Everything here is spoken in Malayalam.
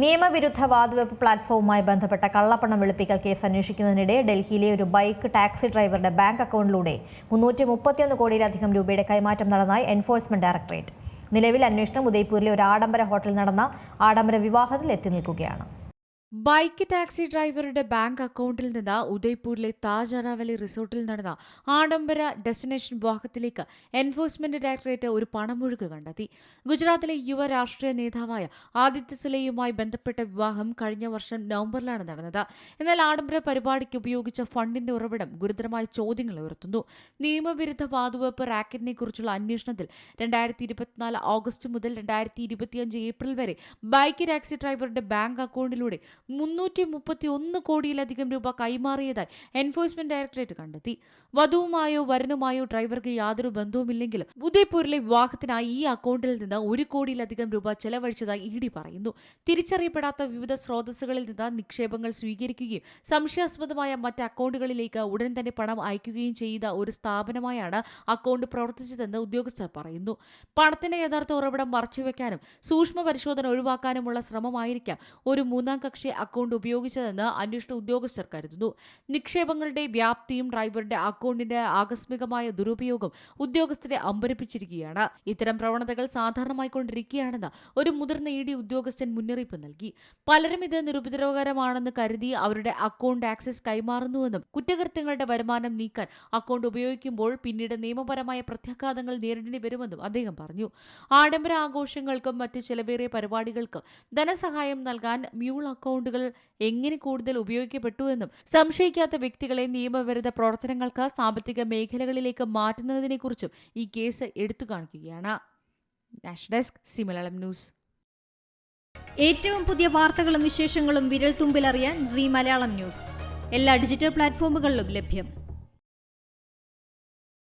നിയമവിരുദ്ധ വാതുവെപ്പ് പ്ലാറ്റ്ഫോമുമായി ബന്ധപ്പെട്ട കള്ളപ്പണം വെളുപ്പിക്കൽ കേസ് അന്വേഷിക്കുന്നതിനിടെ ഡൽഹിയിലെ ഒരു ബൈക്ക് ടാക്സി ഡ്രൈവറുടെ ബാങ്ക് അക്കൗണ്ടിലൂടെ മുന്നൂറ്റി മുപ്പത്തിയൊന്ന് കോടിയിലധികം രൂപയുടെ കൈമാറ്റം നടന്നതായി എൻഫോഴ്സ്മെന്റ് ഡയറക്ടറേറ്റ്. നിലവിൽ അന്വേഷണം ഉദയ്പൂരിലെ ഒരു ആഡംബര ഹോട്ടലിൽ നടന്ന ആഡംബര വിവാഹത്തിൽ എത്തി നിൽക്കുകയാണ്. ബൈക്ക് ടാക്സി ഡ്രൈവറുടെ ബാങ്ക് അക്കൗണ്ടിൽ നിന്ന് ഉദയ്പൂരിലെ താജ് റിസോർട്ടിൽ നടന്ന ആഡംബര ഡെസ്റ്റിനേഷൻ വിവാഹത്തിലേക്ക് എൻഫോഴ്സ്മെന്റ് ഡയറക്ടറേറ്റ് ഒരു പണമൊഴുക്ക് കണ്ടെത്തി. ഗുജറാത്തിലെ യുവ രാഷ്ട്രീയ നേതാവായ ആദിത്യ സുലയുമായി ബന്ധപ്പെട്ട വിവാഹം കഴിഞ്ഞ വർഷം നവംബറിലാണ് നടന്നത്. എന്നാൽ ആഡംബര പരിപാടിക്ക് ഉപയോഗിച്ച ഫണ്ടിന്റെ ഉറവിടം ഗുരുതരമായ ചോദ്യങ്ങൾ ഉയർത്തുന്നു. നിയമവിരുദ്ധ വാതുവെപ്പ് റാക്കറ്റിനെ കുറിച്ചുള്ള അന്വേഷണത്തിൽ രണ്ടായിരത്തി ഇരുപത്തിനാല് ഓഗസ്റ്റ് മുതൽ രണ്ടായിരത്തി ഇരുപത്തിയഞ്ച് ഏപ്രിൽ വരെ ബൈക്ക് ടാക്സി ഡ്രൈവറുടെ ബാങ്ക് അക്കൗണ്ടിലൂടെ മുന്നൂറ്റി മുപ്പത്തി ഒന്ന് കോടിയിലധികം രൂപ കൈമാറിയതായി എൻഫോഴ്സ്മെന്റ് ഡയറക്ടറേറ്റ് കണ്ടെത്തി. വധുവുമായോ വരനുമായോ ഡ്രൈവർക്ക് യാതൊരു ബന്ധവുമില്ലെങ്കിലും ഉദയ്പൂരിലെ വിവാഹത്തിനായി ഈ അക്കൗണ്ടിൽ നിന്ന് ഒരു കോടിയിലധികം രൂപ ചെലവഴിച്ചതായി ഇ ഡി പറയുന്നു. തിരിച്ചറിയപ്പെടാത്ത വിവിധ സ്രോതസ്സുകളിൽ നിന്ന് നിക്ഷേപങ്ങൾ സ്വീകരിക്കുകയും സംശയാസ്പദമായ മറ്റ് അക്കൗണ്ടുകളിലേക്ക് ഉടൻ തന്നെ പണം അയക്കുകയും ചെയ്ത ഒരു സ്ഥാപനമായാണ് അക്കൗണ്ട് പ്രവർത്തിച്ചതെന്ന് ഉദ്യോഗസ്ഥർ പറയുന്നു. പണത്തിന്റെ യഥാർത്ഥ ഉറവിടം മറച്ചുവെക്കാനും സൂക്ഷ്മ പരിശോധന ഒഴിവാക്കാനുമുള്ള ശ്രമമായിരിക്കാം ഒരു മൂന്നാം കക്ഷി അക്കൗണ്ട് ഉപയോഗിച്ചതെന്ന് അന്വേഷണ ഉദ്യോഗസ്ഥർ കരുതുന്നു. നിക്ഷേപങ്ങളുടെ വ്യാപ്തിയും ഡ്രൈവറുടെ അക്കൗണ്ടിന്റെ ആകസ്മികമായ ദുരുപയോഗം ഉദ്യോഗസ്ഥരെ അമ്പരപ്പിച്ചിരിക്കുകയാണ്. ഇത്തരം പ്രവണതകൾ സാധാരണമായിക്കൊണ്ടിരിക്കുകയാണെന്ന് ഒരു മുതിർന്ന ഇ ഡി ഉദ്യോഗസ്ഥൻ മുന്നറിയിപ്പ് നൽകി. പലരും ഇത് നിരുപദ്രവകരമാണെന്ന് കരുതി അവരുടെ അക്കൗണ്ട് ആക്സസ് കൈമാറുന്നുവെന്നും കുറ്റകൃത്യങ്ങളുടെ വരുമാനം നീക്കാൻ അക്കൗണ്ട് ഉപയോഗിക്കുമ്പോൾ പിന്നീട് നിയമപരമായ പ്രത്യാഘാതങ്ങൾ നേരിടേണ്ടി വരുമെന്നും അദ്ദേഹം പറഞ്ഞു. ആഡംബര ആഘോഷങ്ങൾക്കും മറ്റ് ചെലവേറിയ പരിപാടികൾക്കും ധനസഹായം നൽകാൻ മ്യൂൾ അക്കൗണ്ടുകൾ എങ്ങനെ കൂടുതൽ ഉപയോഗിക്കപ്പെട്ടുവെന്നും സംശയിക്കാത്ത വ്യക്തികളെ നിയമവിരുദ്ധ പ്രവർത്തനങ്ങൾക്ക് സാമ്പത്തിക മേഖലകളിലേക്ക് മാറ്റുന്നതിനെക്കുറിച്ചും ഈ കേസ് എടുത്തു കാണിക്കുകയാണ്. നാഷണൽ ഡെസ്ക് ന്യൂസ് ഏറ്റവും പുതിയ വാർത്തകളും വിശേഷങ്ങളും വിരൽ തുമ്പിലറിയാൻ സി മലയാളം ന്യൂസ് എല്ലാ ഡിജിറ്റൽ പ്ലാറ്റ്ഫോമുകളിലും ലഭ്യം.